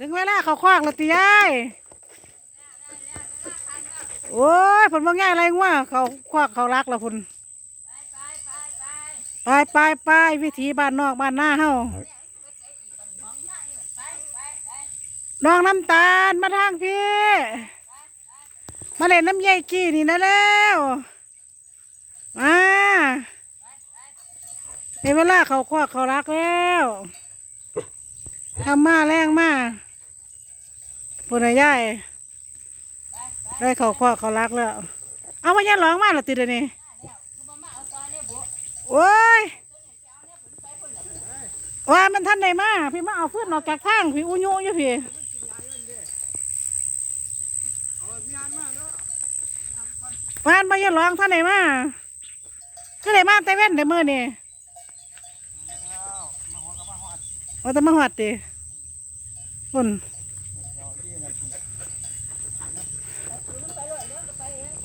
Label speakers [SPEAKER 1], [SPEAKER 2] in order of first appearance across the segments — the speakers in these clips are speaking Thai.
[SPEAKER 1] ถึงเวลาเขาคว้างและตียายโอ้ยผลบางอย่างอะไรงัวเขาคว้างเขารักละพุ่นไปไปไปวิถีบ้านนอกบ้านหน้าเฮาน้องน้ำตาลมาทางพี่ มาเล่นน้ำใยกี้นี่นะแล้วมาในเวลาเขาคว้าเขารักแล้วทำมาแรงมาก ปุ่นยายได้เขาคว้าเขารักแล้ว เอามายันร้องมาละติดเลยนี่โอ้ยว่ามันท่านใดมาพี่มาเอาฟืนออกจากทางพี่อุยุอยู่พี่วานมาอย่าร้องท่านไหนมาคือไหนมาแต่เว้นเดี๋ยวมือนี่เอาแต่มาหอดติคุณ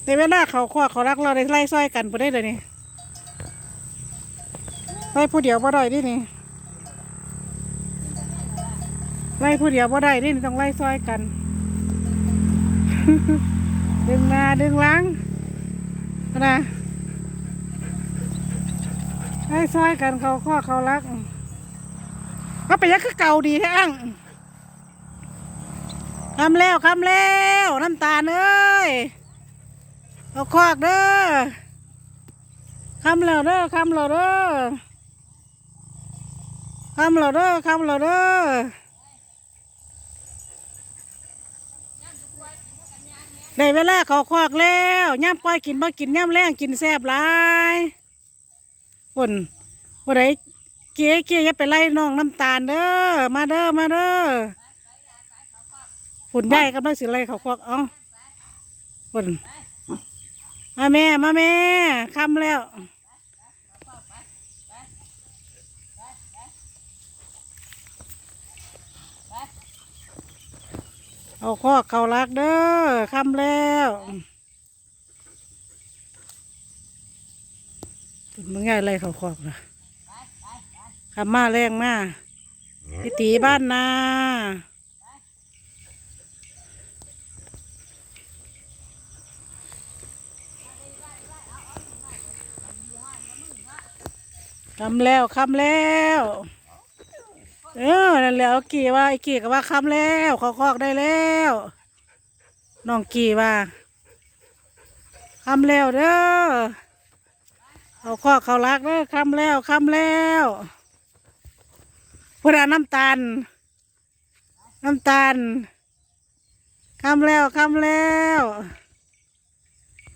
[SPEAKER 1] ในเวลาเขาขวาเขารักเราได้ไล่ซอยกันไปได้เลยนี่ไล่ผู้เดียวบ่ได้ดินี่ไล่ผู้เดียวบ่ได้ดินี่ต้องไล่ซอยกัน ดึงหน้าดึงหลังนะให้ซอยกันเขาข้อเขารักก็ไปนยังคือเก่าดีแท้อังคำแล้วคำแล้วน้ำตาเอ้ย เอาคอกเด้อคำแล้วเด้อคำแล้วเด้อคำแล้วเด้อคำแล้วเด้อได้เวลาเขาควักแล้วย่ำปล่อยกินบ่กินย่ำแรงกินแซ่บหลายคนบ่ได้เกี้ยเกี้ยอย่าไปไล่น้องน้ำตาลเด้อมาเด้อมาเด้อฝุ่นใหญ่กำลังสิไล่เขาควักเอ้าฝุ่น มาแม่ มาแม่คำแล้วเอาคอกเขารักเด้อคำแล้วฝุ่นมึงใหญ่ไล่เขาคอกนะคำมาแรงมาพิตีบ้านนา คำแล้วคำแล้วเออนั่นแหละเอากี่ว่าไอ้กี่ก็ว่าคำแล้วเขาคอกได้แล้วน้องกี่ว่าคำแล้วเด้อเอาคอกเขารักเด้อคำแล้วคำแล้วพูดน้ำตาล น้ำตาลคำแล้วคำแล้ว